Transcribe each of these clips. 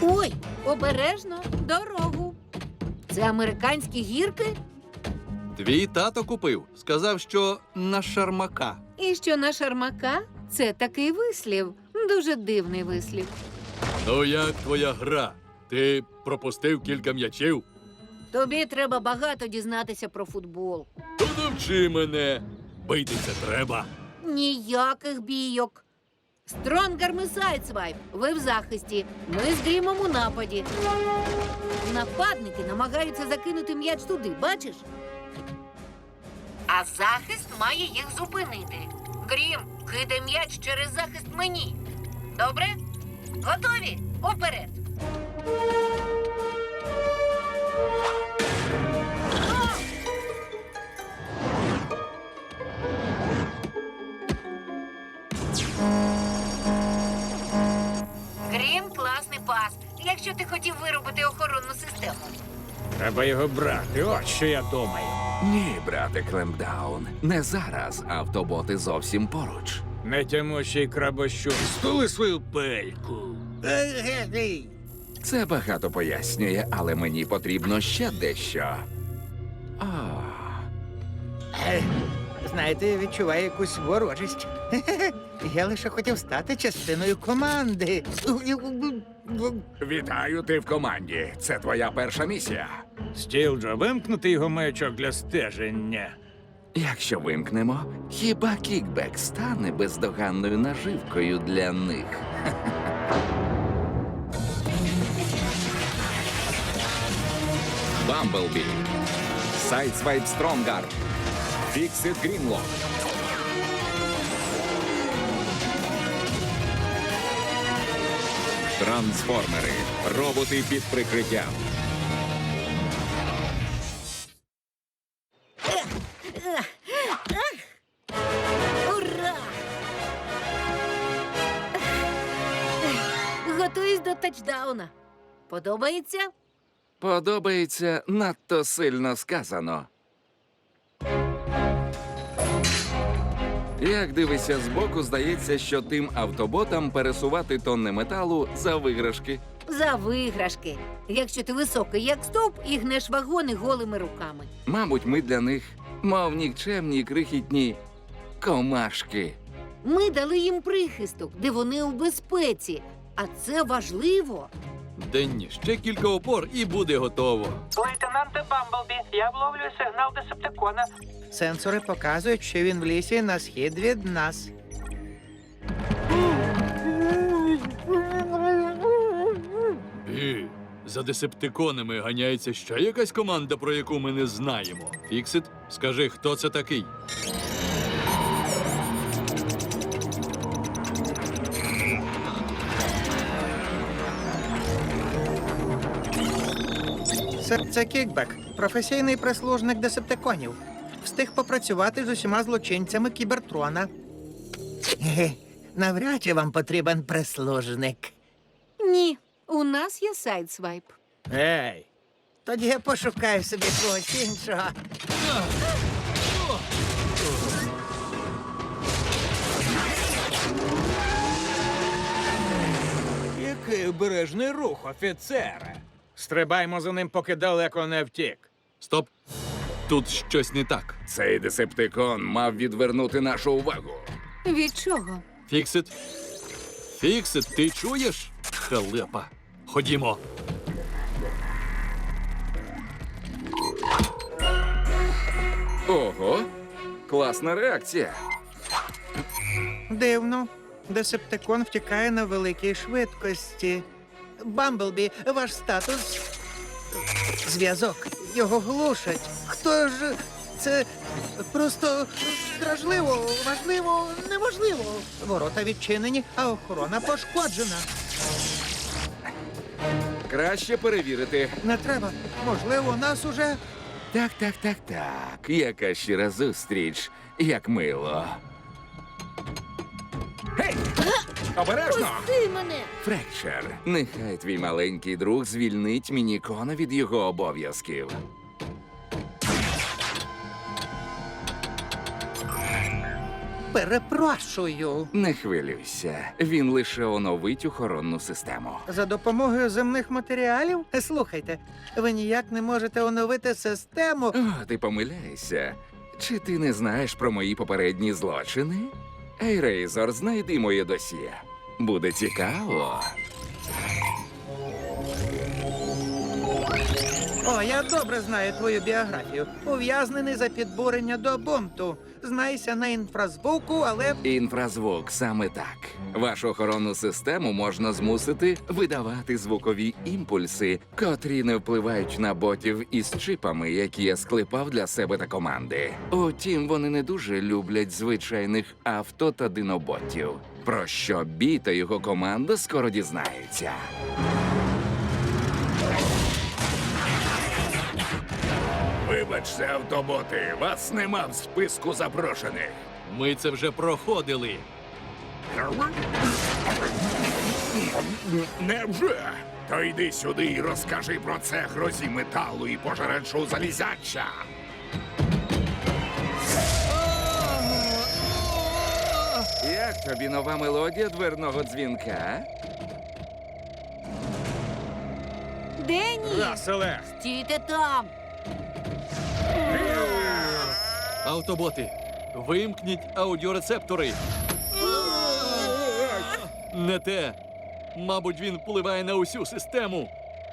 Ой, обережно дорогу. Це американські гірки? Твій тато купив. Сказав, що на шармака. І що на шармака це такий вислів. Дуже дивний вислів. Ну як твоя гра? Ти пропустив кілька м'ячів? Тобі треба багато дізнатися про футбол. То навчи мене. Битися треба. Ніяких бійок. Стронгарм і Сайдсвайп. Ви в захисті. Ми з грімом у нападі. Нападники намагаються закинути м'яч туди, бачиш? А захист має їх зупинити. Грім, кидай м'яч через захист мені. Добре? Готові? Уперед! Якщо ти хотів виробити охоронну систему. Треба його брати, от що я думаю. Ні, брате Клемдаун, не зараз. Автоботи зовсім поруч. Нетямущий крабощун, стули свою пельку. Це багато пояснює, але мені потрібно ще дещо. А, Е, Знаєте, відчуваю якусь ворожість. Я лише хотів стати частиною команди. вітаю ти в команді. Це твоя перша місія. Стілджо, вимкнути його маячок для стеження. Якщо вимкнемо, хіба кікбек стане бездоганною наживкою для них? Бамблбі, Сайдсвайп Стронгар, Фіксит Грінлок. Трансформери. Роботи під прикриттям. Ура! Готуюсь до тачдауна. Подобається? Подобається надто сильно сказано. Як дивишся збоку, здається, що тим автоботам пересувати тонни металу за виграшки. За виграшки. Якщо ти високий, як стовп, і гнеш вагони голими руками. Мабуть, ми для них, мов нікчемні крихітні комашки. Ми дали їм прихисток, де вони у безпеці. А це важливо. Денні, ще кілька опор і буде готово. Лейтенанте Бамблбі, я вловлюю сигнал десептикона. Сенсори показують, що він в лісі на схід від нас. І за десептиконами ганяється ще якась команда, про яку ми не знаємо. Фіксит, скажи, хто це такий? Це, це кікбек, професійний прислужник десептиконів. Встиг попрацювати з усіма злочинцями кібертрона. Навряд чи вам потрібен прислужник. Ні, у нас є сайдсвайп. Ей, Тоді я пошукаю собі когось іншого. який обережний рух, офіцере. Стрибаймо за ним, поки далеко не втік. Стоп. Тут щось не так. Цей десептикон мав відвернути нашу увагу. Від чого? Фіксит. Фіксит, ти чуєш? Халепа. Ходімо. Ого, класна реакція. Дивно. Десептикон втікає на великій швидкості. Бамблбі, ваш статус. Зв'язок. Його глушать. Хто ж. Це просто дражливо, важливо, неможливо. Ворота відчинені, а охорона пошкоджена. Краще перевірити. Не треба. Можливо, нас уже. Так, так, так, так. Яка щира зустріч, як мило. Обережно! Пусти мене! Фрекчер, нехай твій маленький друг звільнить мінікона від його обов'язків. Перепрошую. Не хвилюйся, він лише оновить охоронну систему. За допомогою земних матеріалів? Слухайте, ви ніяк не можете оновити систему. О, ти помиляєшся. Чи ти не знаєш про мої попередні злочини? Ей, Рейзор, знайди моє досьє. Буде цікаво. О, я добре знаю твою біографію. Ув'язнений за підбурення до бунту. Знайся на інфразвуку, але Інфразвук саме так. Вашу охоронну систему можна змусити видавати звукові імпульси, котрі не впливають на ботів із чипами, які я склепав для себе та команди. Утім, вони не дуже люблять звичайних авто та диноботів. Про що бій та його команда скоро дізнаються. Вибачте, автоботи, вас нема в списку запрошених. Ми це вже проходили. Невже? То йди сюди і розкажи про це грозі металу і пожеречу залізяча. Як тобі нова мелодія дверного дзвінка? Дені! Раселе! Стійте там! Автоботи, вимкніть аудіорецептори. Не те. Мабуть, він впливає на усю систему,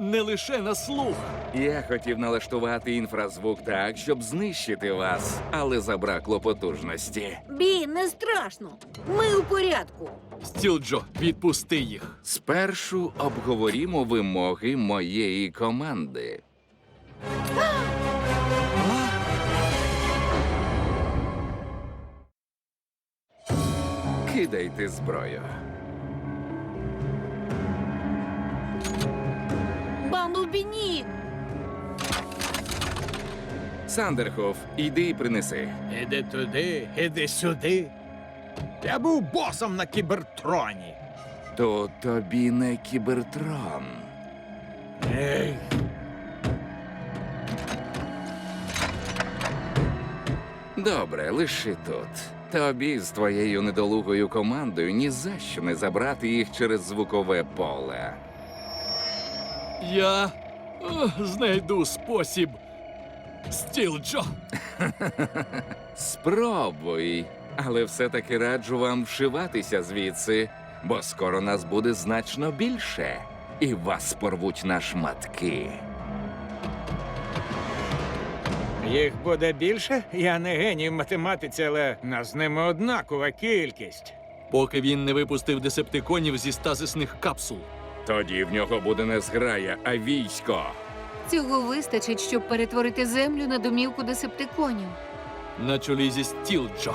не лише на слух. Я хотів налаштувати інфразвук так, щоб знищити вас, але забракло потужності. Бі, не страшно. Ми у порядку. Стілджо, відпусти їх. Спершу обговорімо вимоги моєї команди. Кидайте зброю. Бамблбі, ні! Сандерхоф, іди і принеси. Іди туди, іди сюди. Я був босом на кібертроні. То тобі не кібертрон. Ей, Добре, лиши тут. Тобі з твоєю недолугою командою ні за що не забрати їх через звукове поле. Я знайду спосіб. Стілджо. Спробуй, але все-таки раджу вам вшиватися звідси, бо скоро нас буде значно більше, і вас порвуть на шматки. Їх буде більше? Я не геній в математиці, але нас з ними однакова кількість. Поки він не випустив десептиконів зі стазисних капсул. Тоді в нього буде не зграя, а військо. Цього вистачить, щоб перетворити землю на домівку десептиконів. На чолі зі Стілджо.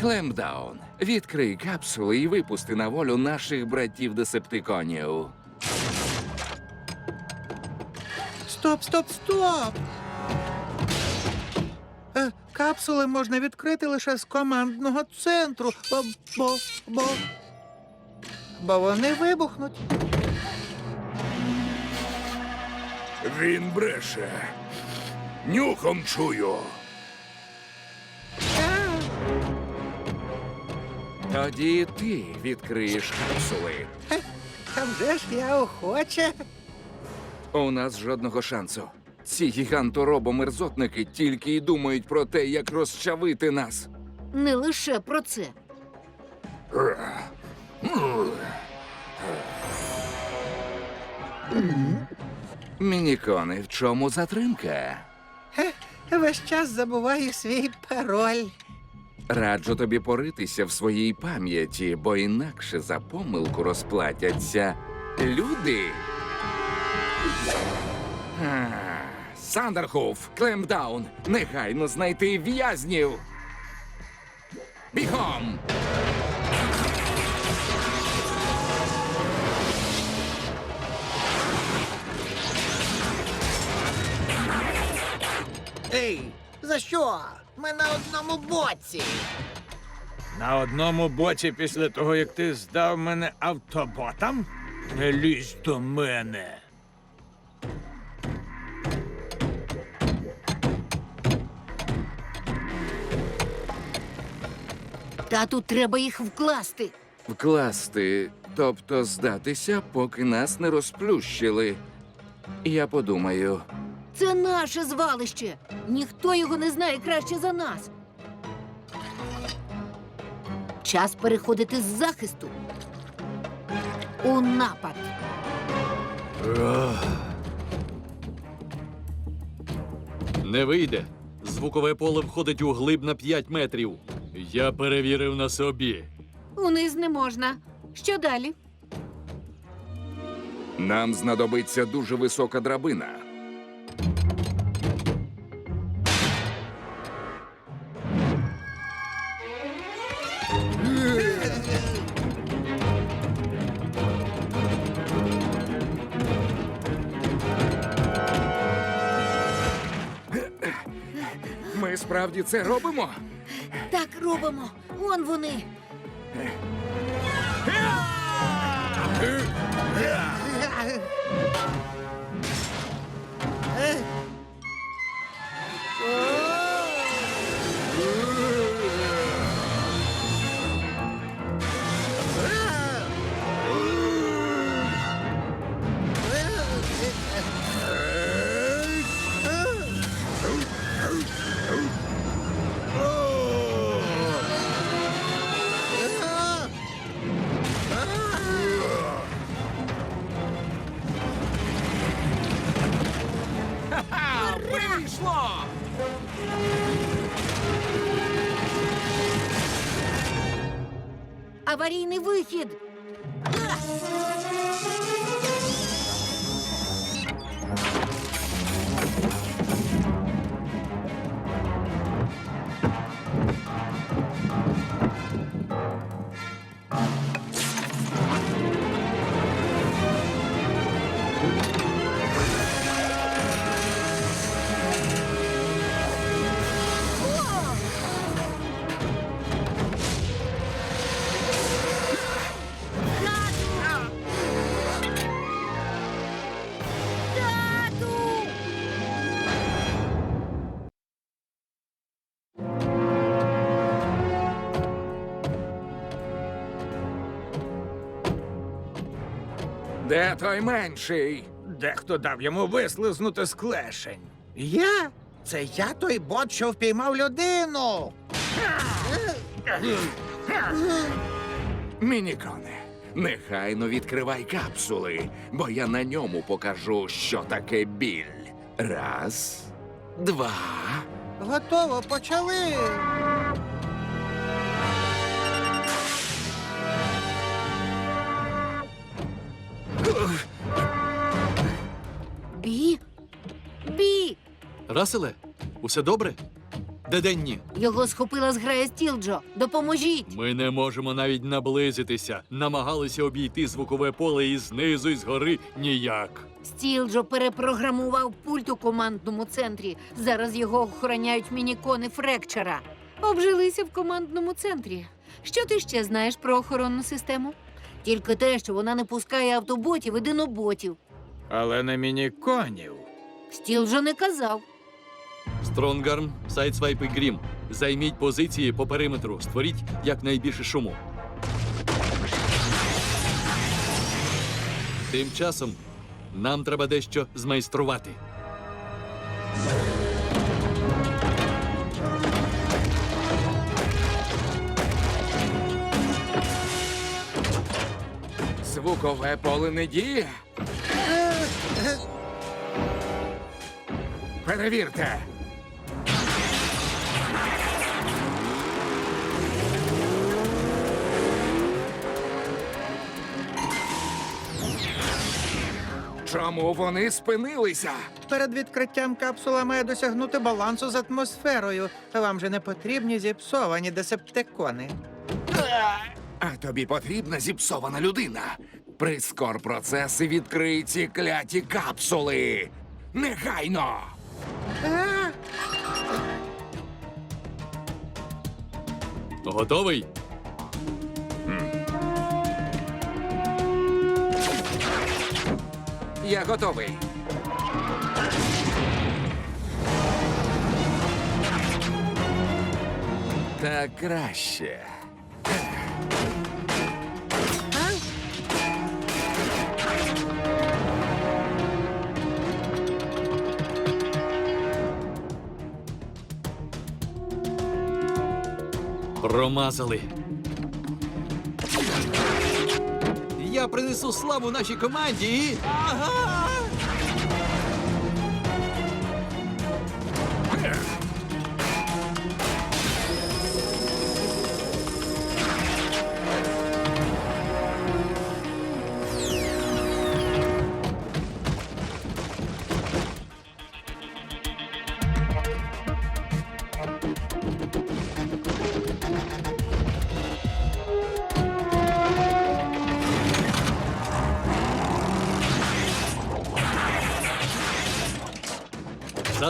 Клемдаун, відкрий капсули і випусти на волю наших братів десептиконів. Стоп, стоп, стоп. Е, капсули можна відкрити лише з командного центру, бо, бо, бо, бо вони вибухнуть. Він бреше. Нюхом чую. Тоді ти відкриєш капсули. а вже ж я охоче. У нас жодного шансу. Ці гіганторобомерзотники тільки й думають про те, як розчавити нас. Не лише про це. Мінікони, в чому затримка? Весь час забуваю свій пароль. Раджу тобі поритися в своїй пам'яті, бо інакше за помилку розплатяться люди. Сандерхуф, Клемдаун, негайно знайти в'язнів. Бігом! Ей, за що? Ми на одному боці. На одному боці після того, як ти здав мене автоботам? Не лізь до мене. Тату, треба їх вкласти. Вкласти, тобто здатися, поки нас не розплющили. Я подумаю. Це наше звалище. Ніхто його не знає краще за нас. Час переходити з захисту у напад. Не вийде. Звукове поле входить у глиб на 5 метрів. Я перевірив на собі. Униз не можна. Що далі? Нам знадобиться дуже висока драбина. Ми справді це робимо? Так робимо. Вон вони. Аварійний вихід. Де той менший? Дехто дав йому вислизнути з клешень. Я? Це я той бот, що впіймав людину. Мініконе, нехайно відкривай капсули, бо я на ньому покажу, що таке біль. Раз, два. Готово, почали. Раселе, усе добре? Де денні? Його схопила зграя Стілджо. Допоможіть! Ми не можемо навіть наблизитися. Намагалися обійти звукове поле і знизу, і згори ніяк. Стілджо перепрограмував пульт у командному центрі. Зараз його охороняють мінікони Фрекчера. Обжилися в командному центрі. Що ти ще знаєш про охоронну систему? Тільки те, що вона не пускає автоботів і диноботів. Але не мініконів. Стілджо не казав. Стронгарм, Сайдсвайп і Грім. Займіть позиції по периметру. Створіть якнайбільше шуму. Тим часом нам треба дещо змайструвати. Звукове поле не діє. Перевірте. Чому вони спинилися? Перед відкриттям капсула має досягнути балансу з атмосферою. Вам же не потрібні зіпсовані десептикони. А тобі потрібна зіпсована людина. Прискор процес і відкрий ці кляті капсули. Негайно! Готовий? Я готовий. Так краще. Промазали. Принесу славу нашій команді і. Ага!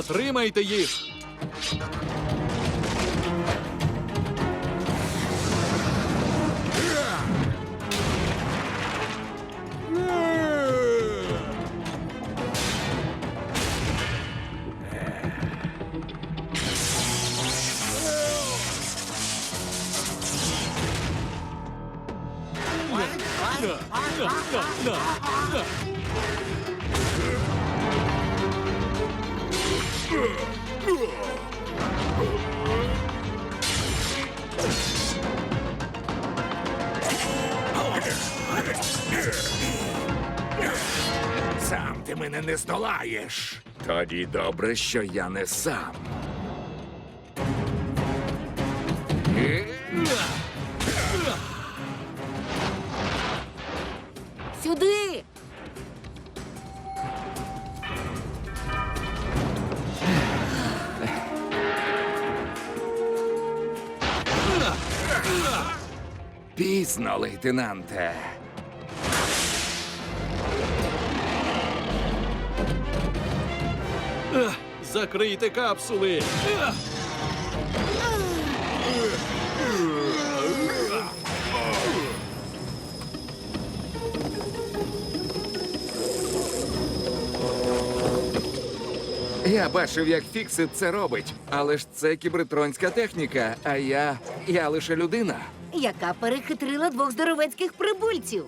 Затримайте їх! Сам ти мене не здолаєш. Тоді добре, що я не сам. Пізно, лейтенанте. Закрийте капсули! Я бачив, як Фіксит це робить, але ж це кібертронська техніка, а я. я лише людина. Яка перехитрила двох здоровецьких прибульців.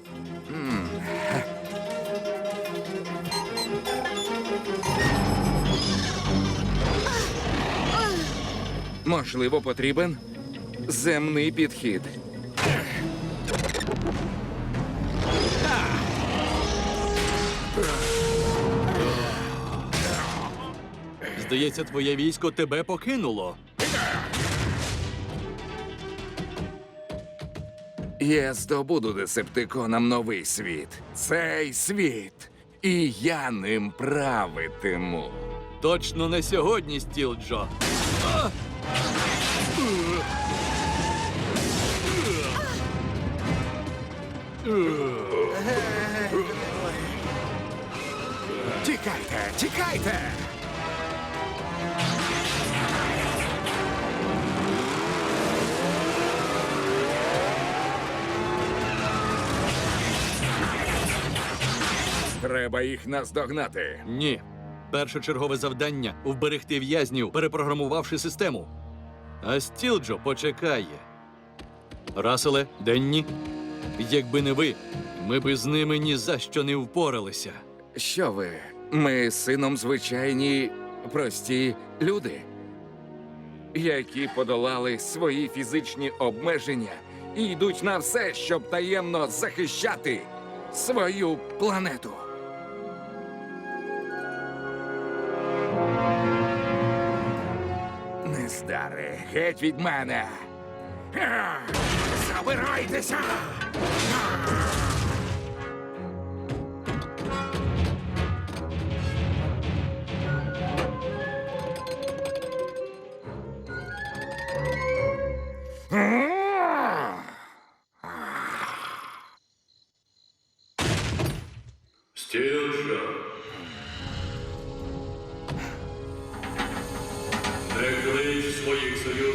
Можливо, потрібен земний підхід. Здається, твоє військо тебе покинуло. Я здобуду десептиконам новий світ. Цей світ. І я ним правитиму. Точно не сьогодні, Стілджо. Тікайте, тікайте! Треба їх наздогнати. Ні. Першочергове завдання вберегти в'язнів, перепрограмувавши систему. А Стілджо почекає. Раселе, Денні, якби не ви, ми би з ними ні за що не впоралися. Що ви? Ми з сином звичайні прості люди, які подолали свої фізичні обмеження і йдуть на все, щоб таємно захищати свою планету. Геть від мене. Забирайтеся! Стілджо.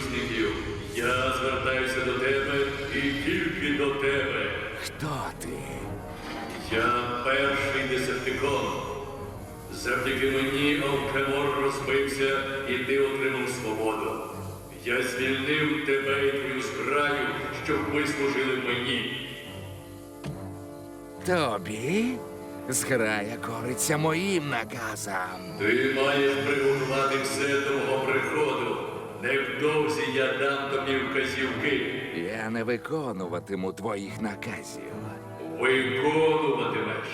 Союзників. Я звертаюся до тебе і тільки до тебе. Хто ти? Я перший десептикон. Завдяки мені Алкемор розбився і ти отримав свободу. Я звільнив тебе і твою зграю, щоб ви служили мені. Тобі? Зграя кориться моїм наказам. Ти маєш приготувати все до мого приходу. Невдовзі я дам тобі вказівки. Я не виконуватиму твоїх наказів. Виконуватимеш.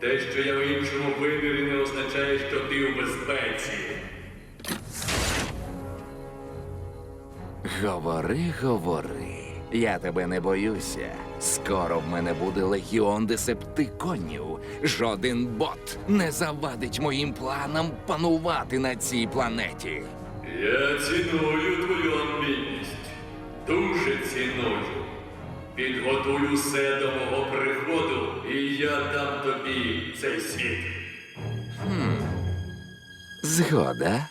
Те, що я в іншому вимірі, не означає, що ти у безпеці. Говори, говори. Я тебе не боюся. Скоро в мене буде легіон десептиконів. Жоден бот не завадить моїм планам панувати на цій планеті. Я ціную твою амбітність. Дуже ціную. Підготуй усе до мого приходу, і я дам тобі цей світ. Згода.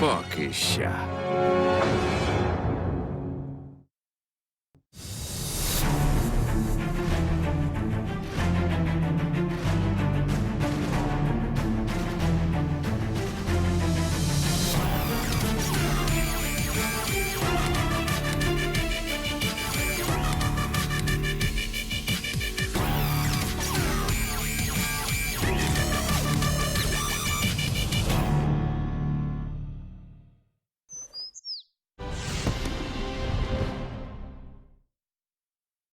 Поки що.